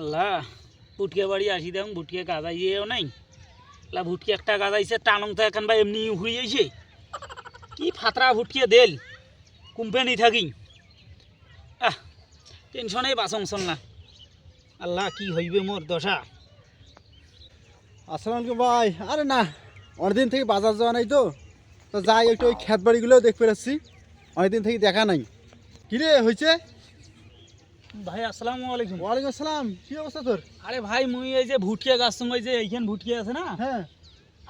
আল্লাহ, ভুটকে বাড়ি আসি দেখুন, ভুটকে গাজাইয়েও নাই। লা ভুটকে একটা গাজাইছে, টানং তো এখন বা এমনি হয়ে যাইছে। কি ফাতরা ভুটকে দেল কোম্পানি থাকি। আহ, টেনশনে বাসং না আল্লাহ, কি হইবে মোর দশা। আসসালামু আলাইকুম ভাই। আরে না, অনেকদিন থেকে বাজার যাওয়া নাই তো। তো যাই একটু ওই ক্ষেত বাড়িগুলোও দেখতে পাচ্ছি। অনেকদিন থেকে দেখা নাই। কি রে হয়েছে ভাই আসসালামু আলাইকুম। ওয়ালাইকুম আসসালাম। কি অবস্থা তোর? আরে ভাই মুই এই যে ভুটকে গাছ সঙ্গে যে এইখান ভুটকে আছে না? হ্যাঁ।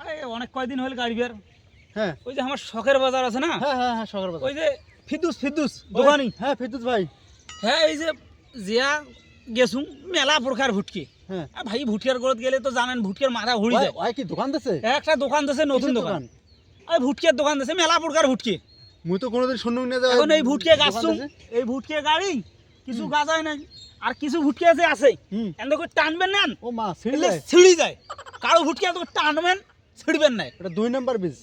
আরে অনেক কয়দিন হল গাড়ি বের। হ্যাঁ। ওই যে আমার শখের বাজার আছে না? হ্যাঁ হ্যাঁ হ্যাঁ সকাল বাজার। ওই যে ফিদুস ফিদুস দোকানি। হ্যাঁ ফেরদুস ভাই। হ্যাঁ এই যে জিয়া গেছুম মেলা প্রকার ভুটকি। হ্যাঁ। ভাই ভুটকের গরত গেলে তো জানেন ভুটকের মাথা ঘুরি যায়। ওই কি দোকান দিছে? একটা দোকান দিছে নতুন দোকান। ওই ভুটকের দোকান দিছে মেলা প্রকার ভুটকি। মুই তো কোনোদিন শুনুন না এখন এই ভুটকে গাছ এই ভুটকে গাড়ি কিছু গাছায় নাই আর কিছু ভুটকে আছে আছে করে টানবেন না ও মা ছিঁড়ে এলে যায়। ছিঁড়ি যায়। কারও ভুটকে এত টানবেন ছিড়বেন না এটা দুই নাম্বার বীজ।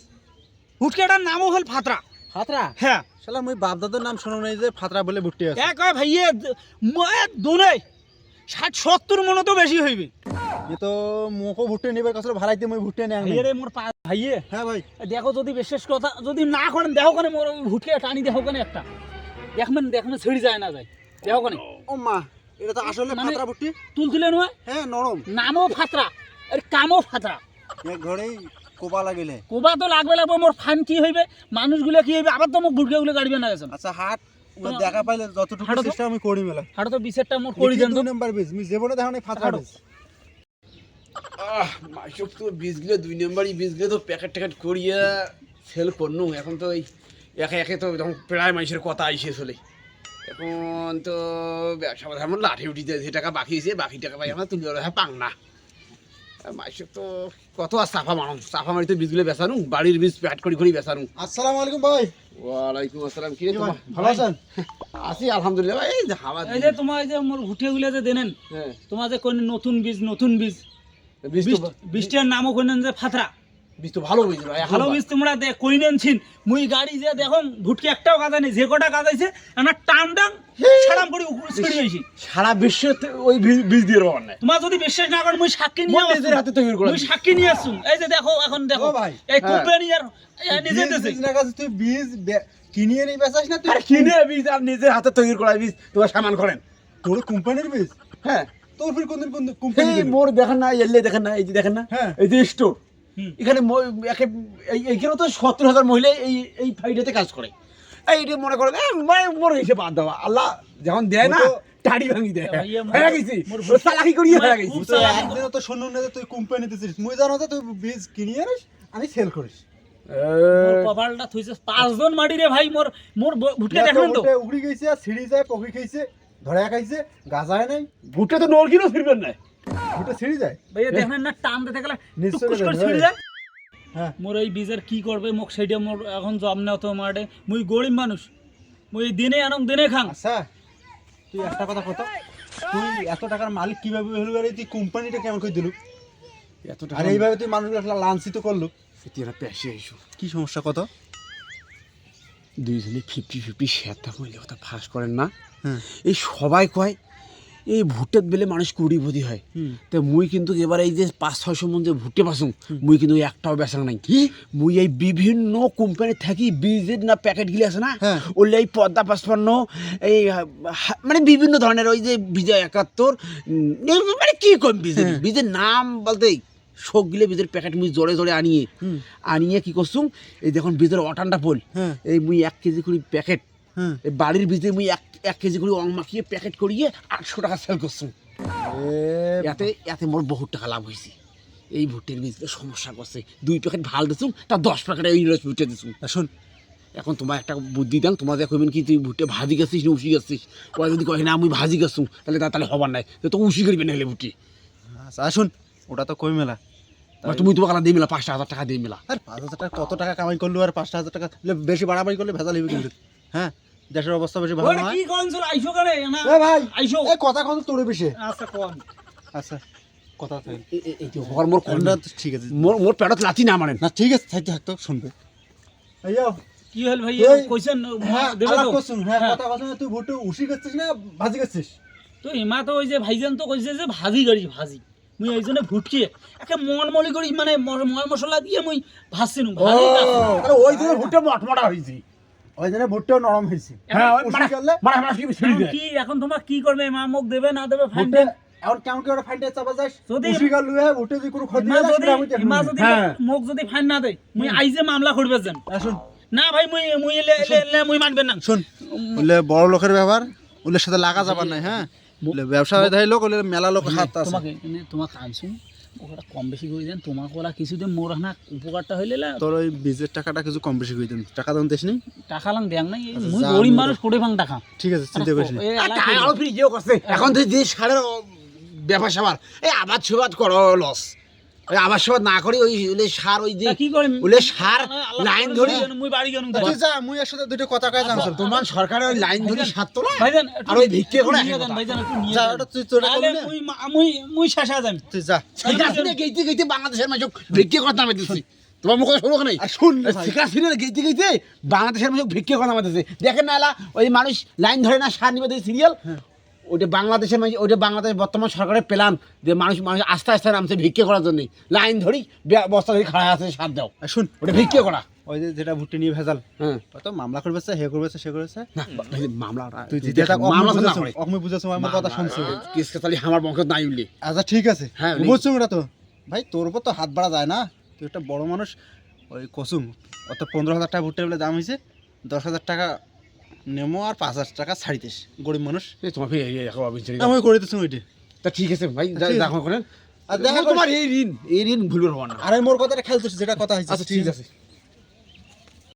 ভুটকেটার নামও হল ফাতরা। ফাতরা? হ্যাঁ। শালা মুই বাপ দাদার নাম শুনুন নাই যে ফাতরা বলে ভুট্টি আছে। এক হয় ভাইয়ে দোনে। ষাট সত্তর মনে তো বেশি হইবে। এ তো মোকো ভুট্টি নিবার কাছে ভাড়াইতে মুই ভুট্টি নিয়ে ভাইয়ে রে মোর পা ভাইয়ে। হ্যাঁ ভাই। দেখো যদি বিশেষ কথা যদি না করেন দেখো কেন মোর ভুটকে টানি দেখো কেন একটা। দেখবেন দেখবেন ছিঁড়ি যায় না যায়। দেখো কেন? ও মা এটা তো আসলে মানে- ফাতরা ভুট্টি তুল নয়? হ্যাঁ নরম। নামও ফাতরা আর কামও ফাতরা। এক ঘরেই কোবা লাগিলে। কোবা তো লাগবে লাগবে মোর ফান কি হইবে? মানুষগুলো কি হইবে? আবার তো মোক ভুটকেগুলো গাড়িবে না গেছেন। আচ্ছা হাট দেখা পাইলে যতটুকু চেষ্টা আমি করি মেলা। হাড়ো তো বিশেরটা মোর করি দেন তো নাম্বার বীজ আমি জীবনে দেখা নাই ফাতরা বীজ আহ মাসুক তো বীজগুলো দুই নম্বরই বীজগুলো তো প্যাকেট ট্যাকেট করিয়ে সেল করনু। এখন তো এই একে একে তো যখন প্রায় মানুষের কথা আইসে চলে। এখন তো ব্যবসা বাজার আমার লাঠি উঠিতে যে টাকা বাকি আছে বাকি টাকা পাই আমরা তুলি হ্যাঁ পাং না। মাসুক তো কত আর সাফা মানুষ সাফা মারি তো বীজগুলো বেচানু বাড়ির বীজ প্যাট করি করি বেচানু আসসালামু আলাইকুম ভাই। ওয়ালাইকুম আসসালাম কি রে তোমার? ভালো আছেন? আছি আলহামদুলিল্লাহ ভাই, এই যে হাওয়া এই যে তোমার যে মোর ভুটকেগুলো যে দেনেন হ্যাঁ। তোমার যে কোন নতুন বীজ নতুন বীজ বীজ বীজ- বীজটার নামও কইনেন যে ফাতরা। বীজ তো ভালো বীজ ভালো বীজ তোমরা দে কইনেন ছিন। মুই গাড়ি যে দেখো ভুটকে একটাও কাদা নেই যে কটা কাদাইছে আমার টান ডাং ছাড়াম করে উপরে ছিড়ে সারা বিশ্বে ওই বীজ- বীজ দিয়ে পাবার নাই। তোমার যদি বিশ্বাস না করেন মুই সাক্ষী নিয়ে মোর নিজের হাতে তৈরি করা মুই বীজ। সাক্ষী নিয়ে আসছুম এই যে দেখো এখন দেখো এই। কোম্পানি আর নিজে দেছে বীজ কাছে তুই বীজ কিনিয়ে নিয়ে বেচাস না তুই? কিনে বীজ আর নিজের হাতে তৈরি করা বীজ তোমার সামান করেন। তোর কোম্পানির বীজ? হ্যাঁ। তোর ফির কোন কোন কোম্পানি মোর দেখেন না এলে দেখেন না এই যে দেখেন না হ্যাঁ। এই যে স্টোর। এখানে এই- তো সত্তর হাজার মহিলা এই এই ফাইডেতে কাজ করে। এইটা মনে করে এ, মানে মোর হিসেবে বাদ দেওয়া আল্লাহ যখন দেয় না তো- টাড়ি ভাঙি দেয়। হয়ে গেছি। মোর করিয়ে হয়ে গেছি। খুব তো শুনুন না তুই কোম্পানি দিছিস মুই জানো যে তুই বীজ কিনিয়ে আনিস? আমি সেল করিস। মোর কপালটা থইছে। পাঁচজন মাটি রে ভাই মোর মোর ভুটকে দেখেন তো। ওটা গেছে আর যায় পকি খাইছে ধরে খাইছে গাজায় নাই। ভুটে তো নরকিনও ফিরবেন না ওটা ছিঁড়ি যায়? ভাইয়া দেখেন না টান দিতে গেলে নিশ্চয় টুকুস করে ছিঁড়ে যায়? হ্যাঁ। মোর এই বীজের কি করবে? মোক সেইটা মোর এখন জব নেও তো মাঠে। মুই গরিব মানুষ। মুই দিনে আনম দিনে খাং আচ্ছা তুই একটা কথা কত? তুই এত টাকার মালিক কীভাবে হলো আর তুই কোম্পানিটা কেমন করে দিলু এত আর এইভাবে তুই মানুষগুলো লাঞ্ছিত করলু তেরা পেশে এসো কি সমস্যা কত? দুইজনে ফিফটি ফিফটি শেয়ারটা হইলে কথা ফাঁস করেন না? হ্যাঁ। এই সবাই কয় এই ভুটের বেলে মানুষ কুড়িপতি হয়। তো মুই কিন্তু এবার এই যে পাঁচ ছয়শো মন যে ভুট্টে পাসুম মুই কিন্তু একটাও বেসাং নাই। কি? মুই এই বিভিন্ন কোম্পানি থাকি বীজের না প্যাকেট গুলি আছে না হ্যাঁ। ওগুলো এই পদ্মা পাঁচপান্ন এই মানে বিভিন্ন ধরনের ওই যে বিজয় একাত্তর মানে কি কম বীজের হ্যাঁ। বীজের নাম বলতেই সবগুলো বীজের প্যাকেট মুই জোরে জোরে আনিয়ে আনিয়ে কি করছুম এই দেখুন বীজের অটানটা পোল হ্যাঁ। এই মুই এক কেজি করে প্যাকেট এই বাড়ির বীজে মুই এক এক কেজি করে অং মাখিয়ে প্যাকেট করিয়ে আটশো টাকা সেল করছুম এতে এতে মোর বহুত টাকা লাভ হয়েছে এই ভুট্টের বীজটা সমস্যা করছে। দুই প্যাকেট ভালো দিছুম তার দশ প্যাকেট এই রস ভুট্টে দিছুম শোন। এখন তোমার একটা বুদ্ধি দাম তোমার যে কইবেন কি তুই ভুট্টে ভাজি গেছিস না উসি গেছিস? ওরা যদি কয় না আমি ভাজি গেছুম তাহলে তা তাহলে হবার নাই। তো উসি করবে না হলে ভুট্টি। আচ্ছা শোন ওটা তো কই মেলা। তুমি তোমাকে দিয়ে মেলা পাঁচটা হাজার টাকা দিয়ে মেলা। আর পাঁচ হাজার টাকা কত টাকা কামাই করল আর পাঁচটা হাজার টাকা বেশি বাড়াবাড়ি করলে ভেজাল হইবে কিন্তু। হ্যাঁ দেশের অবস্থা বেশি ভালো ওরে নয়। কি কোন চল আইছো কেন না? এ ভাই আইসো। এই কথা কত তোরে বেশি। আচ্ছা কোন। আচ্ছা। কথা এই যে হওয়ার মোর ঠিক আছে। মোর মোর পেটত লাথি না না ঠিক আছে থাকতো শুনবে। আইয়া। কি হল ভাই কইছেন হ্যাঁ দেবে তো? হ্যাঁ হ্যাঁ। কথা কথা তুই ভোটে উসি করছিস না ভাজি করছিস? তো এমা তো ওই যে ভাইজান তো কইছে যে ভাজি করি ভাজি। মুই এই জন্য ভুটকে একে মলমলি করি মানে মল মশলা দিয়ে মুই ভাজছিনু ভাজি আরে ওই জন্য ভুট্টা মটমটা হয়েছে ওই জন্য ভুট্টাও নরম হয়েছে। হ্যাঁ উষি মানে মানে আমরা কি এখন তোমার করবে? মা মুখ দেবে না দেবে এখন কেমন চাপা যদি- লুয়ে যদি কোনো ক্ষতি মা না, যদি সেটা মা যদি হ্যাঁ। মুখ যদি ফাইন না দেয় মুই আইজে মামলা করবে যেন। আসুন না ভাই মুই মুই এলে এলে এলে মুই মানবেন না। শোন। বলে বড় লোকের ব্যাপার ওদের সাথে লাগা যাবার নাই হ্যাঁ। ব্যবসা হয়ে লোক ওলে মেলা লোক হাত আছে। তোমাকে কানছুন ওটা কম বেশি করে দেন তোমাকে ওরা কিছুদিন মোর না উপকারটা হইলে না তোর ওই বীজের টাকাটা কিছু কম বেশি করে দেন। টাকা দাম দেশ নি টাকা লাং দেন নাই আচ্ছা, মুই গরিব মানুষ করে ভাঙ টাকা। ঠিক আছে চিন্তা করিস না। এখন তুই যে সারের ব্যাপার স্যাপার এই আবাদ সুবাদ করো লস। ওই সুবাদ না করি ওই ওই সার ওই যে কি করে? ওলে সার লাইন ধরি মুই বাড়ি গেলাম তুই যা মুই এর সাথে দুটো কথা কয়ে জানছ তোমার সরকারের ওই লাইন ধরি সার তো না ভাইজান আর ওই ভিক্ষে করে ভাইজান একটু নিয়ে যা ওটা তুই তোর তাহলে মুই মুই মুই শেষা যাম তুই যা। ঠিক আছে গেইতে গেইতে বাংলাদেশের মানুষ ভিক্ষে করতে নামে দিচ্ছি তোমার মুখে শুরু নেই। আর শুন। গেইতে গেইতে বাংলাদেশের মানুষ ভিক্ষে করতে নামে দিচ্ছে দেখেন না এলা ওই মানুষ লাইন ধরে না সার নিবে সিরিয়াল ওইটা বাংলাদেশের মানুষ ওইটা বাংলাদেশ বর্তমান সরকারের প্ল্যান যে মানুষ মানুষ আস্তে আস্তে নামছে ভিক্ষে করার জন্য। লাইন ধরি বস্তা ধরে খাড়া আছে সার দাও। শুন। ওটা ভিক্ষে করা। ওই যে যেটা ভুট্টি নিয়ে ভেজাল। হ্যাঁ। কত মামলা করবে হে করবে সে করেছে না মামলাটা তুই তুই যেটা মামলা তো না করে। অকমি বুঝাছো আমার কথা শুনছো। কিসকে তাহলে আমার বংশ নাই উঠলি আচ্ছা ঠিক আছে। হ্যাঁ, বুঝছ ওটা তো। ভাই তোর উপর তো হাত বাড়া যায় না। তুই একটা বড় মানুষ ওই কসুম অত পনেরো হাজার টাকা ভুট্টা বলে দাম হয়েছে দশ হাজার টাকা নেমো আর পাঁচ হাজার টাকা ছাড়িতেস গরিব মানুষ। তোমার আমি করে দিচ্ছি ওইটি। তা ঠিক আছে ভাই দেখো করেন। আর দেখো তোমার এই ঋণ এই ঋণ ভুলবে না। আরে মোর কথাটা খেলতেছিস যেটা কথা হয়েছে। আচ্ছা ঠিক আছে।